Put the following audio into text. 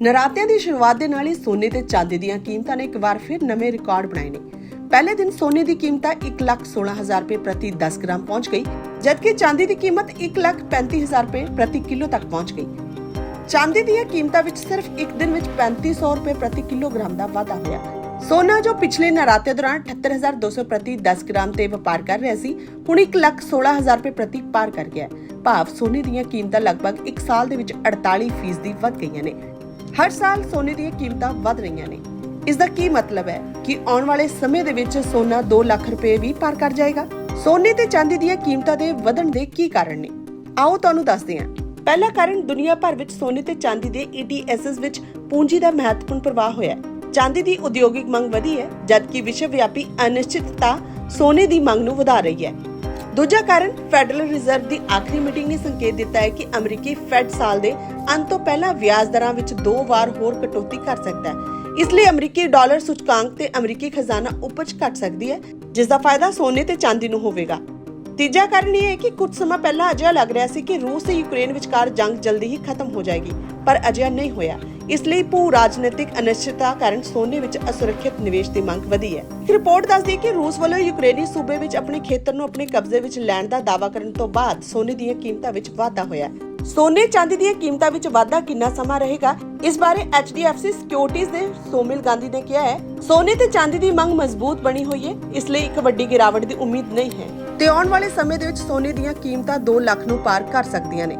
ਨਰਾਤਿਆਂ ਦੀ ਸ਼ੁਰੂਆਤ ਦੇ ਨਾਲ ਹੀ ਸੋਨੇ ਤੇ ਚਾਂਦੀ ਦੀਆਂ ਕੀਮਤਾਂ ਨੇ ਇੱਕ ਵਾਰ ਫਿਰ ਨਵੇਂ ਰਿਕਾਰਡ ਬਣਾਏ ਨੇ। ਪਹਿਲੇ ਦਿਨ ਸੋਨੇ ਦੀ ਕੀਮਤਾਂ 116000 ਰੁਪਏ ਪ੍ਰਤੀ 10 ਗ੍ਰਾਮ ਪਹੁੰਚ ਗਈ, ਜਦਕਿ ਚਾਂਦੀ ਦੀ ਕੀਮਤ 135000 ਰੁਪਏ ਪ੍ਰਤੀ ਕਿਲੋ ਤੱਕ ਪਹੁੰਚ ਗਈ। ਚਾਂਦੀ ਦੀਆਂ ਕੀਮਤਾਂ ਵਿੱਚ ਸਿਰਫ ਇੱਕ ਦਿਨ ਵਿੱਚ 3500 ਰੁਪਏ ਪ੍ਰਤੀ ਕਿਲੋਗ੍ਰਾਮ ਦਾ ਵਾਧਾ ਹੋਇਆ। ਸੋਨਾ ਜੋ ਪਿਛਲੇ ਨਰਾਤੇ ਦੌਰਾਨ 78200 ਪ੍ਰਤੀ 10 ਗ੍ਰਾਮ ਤੇ ਵਪਾਰ ਕਰ ਰਿਹਾ ਸੀ, ਹੁਣ 116000 ਰੁਪਏ ਪ੍ਰਤੀ ਪਾਰ ਕਰ ਗਿਆ ਭਾਵ ਸੋਨੇ ਦੀਆਂ ਕੀਮਤਾਂ ਲਗਭਗ 1 ਸਾਲ ਦੇ ਵਿੱਚ 48% ਦੀ ਵੱਧ ਗਈਆਂ ਨੇ। ਹਰ ਸਾਲ ਸੋਨੇ ਦੀਆਂ ਕੀਮਤਾਂ ਵੱਧ ਰਹੀਆਂ ਨੇ। ਇਸ ਦਾ ਕੀ ਮਤਲਬ ਹੈ ਕਿ ਆਉਣ ਵਾਲੇ ਸਮੇਂ ਦੇ ਵਿੱਚ ਸੋਨਾ 2 ਲੱਖ ਰੁਪਏ ਵੀ ਪਾਰ ਕਰ ਜਾਏਗਾ? ਸੋਨੇ ਤੇ ਚਾਂਦੀ ਦੀਆਂ ਕੀਮਤਾਂ ਦੇ ਵਧਣ ਦੇ ਕੀ ਕਾਰਨ ਨੇ? ਆਓ ਤੁਹਾਨੂੰ ਦੱਸਦੇ ਹਾਂ। ਪਹਿਲਾ ਕਾਰਨ ਦੁਨੀਆ ਭਰ ਵਿੱਚ ਸੋਨੇ ਤੇ ਚਾਂਦੀ ਦੇ ETSs ਵਿੱਚ ਪੂੰਜੀ ਦਾ ਮਹੱਤਵਪੂਰਨ ਪ੍ਰਵਾਹ ਹੋਇਆ ਹੈ। ਚਾਂਦੀ ਦੀ ਉਦਯੋਗਿਕ ਮੰਗ ਵਧੀ ਹੈ, ਜਦਕਿ ਵਿਸ਼ਵ ਵਿਆਪੀ ਅਨਿਸ਼ਚਿਤਤਾ ਸੋਨੇ ਦੀ ਮੰਗ ਨੂੰ ਵਧਾ ਰਹੀ ਹੈ। ਦੂਜਾ ਕਾਰਨ ਫੈਡਰਲ ਰਿਜ਼ਰਵ ਦੀ ਆਖਰੀ ਮੀਟਿੰਗ ਨੇ ਸੰਕੇਤ ਦਿੱਤਾ ਹੈ ਕਿ ਅਮਰੀਕੀ ਫੈਡ ਸਾਲ ਦੇ ਅੰਤ ਤੋਂ ਪਹਿਲਾਂ ਵਿਆਜ ਦਰਾਂ ਵਿੱਚ ਦੋ ਵਾਰ ਹੋਰ ਕਟੌਤੀ ਕਰ ਸਕਦਾ ਹੈ। ਇਸ ਲਈ ਅਮਰੀਕੀ ਡਾਲਰ ਸੂਚਕਾਂਕ ਤੇ ਅਮਰੀਕੀ ਖਜ਼ਾਨਾ ਉਪਜ ਘਟ ਸਕਦੀ ਹੈ, ਜਿਸ ਦਾ ਫਾਇਦਾ ਸੋਨੇ ਤੇ ਚਾਂਦੀ ਨੂੰ ਹੋਵੇਗਾ। ਤੀਜਾ ਕਾਰਨ ਇਹ ਹੈ ਕਿ ਕੁਝ ਸਮਾਂ ਪਹਿਲਾਂ ਅਜਿਹਾ ਲੱਗ ਰਿਹਾ ਸੀ ਕਿ ਰੂਸ ਤੇ ਯੂਕਰੇਨ ਵਿਚਕਾਰ ਜੰਗ ਜਲਦੀ ਹੀ ਖਤਮ ਹੋ ਜਾਏਗੀ। ਪਰ ਅਜਿਹਾ ਨਹੀਂ ਹੋਇਆ। ਇਸ ਲਈ ਭੂ ਰਾਜਨੀਤਿਕ ਅਨਿਸ਼ਚਿਤਤਾ ਕਾਰਨ ਸੋਨੇ ਵਿੱਚ ਅਸੁਰੱਖਿਅਤ ਨਿਵੇਸ਼ ਦੀ ਮੰਗ ਵਧੀ ਹੈ। ਇੱਕ ਰਿਪੋਰਟ ਦੱਸਦੀ ਹੈ ਕਿ ਰੂਸ ਵੱਲੋਂ ਯੂਕਰੇਨੀ ਸੂਬੇ ਵਿੱਚ ਆਪਣੇ ਖੇਤਰ ਨੂੰ ਆਪਣੇ ਕਬਜ਼ੇ ਵਿੱਚ ਲੈਣ ਦਾ ਦਾਅਵਾ ਕਰਨ ਤੋਂ ਬਾਅਦ ਸੋਨੇ ਦੀਆਂ ਕੀਮਤਾਂ ਵਿੱਚ ਵਾਧਾ ਹੋਇਆ ਹੈ। ਸੋਨੇ ਚਾਂਦੀ ਦੀਆਂ ਕੀਮਤਾਂ ਵਿੱਚ ਵਾਧਾ ਕਿੰਨਾ ਸਮਾਂ ਰਹੇਗਾ, ਇਸ ਬਾਰੇ HDFC ਸਿਕਿਉਰਿਟੀਜ਼ ਦੇ ਸੋਮਿਲ ਗਾਂਧੀ ਨੇ ਕਿਹਾ ਹੈ, ਸੋਨੇ ਤੇ ਚਾਂਦੀ ਦੀ ਮੰਗ ਮਜ਼ਬੂਤ ਬਣੀ ਹੋਈ ਹੈ, ਇਸ ਲਈ ਇੱਕ ਵੱਡੀ ਗਿਰਾਵਟ ਦੀ ਉਮੀਦ ਨਹੀਂ ਹੈ। ਤੇ ਆਉਣ ਵਾਲੇ ਸਮੇਂ ਦੇ ਵਿੱਚ ਸੋਨੇ ਦੀਆਂ ਕੀਮਤਾਂ 2 ਲੱਖ ਨੂੰ ਪਾਰ ਕਰ ਸਕਦੀਆਂ ਨੇ।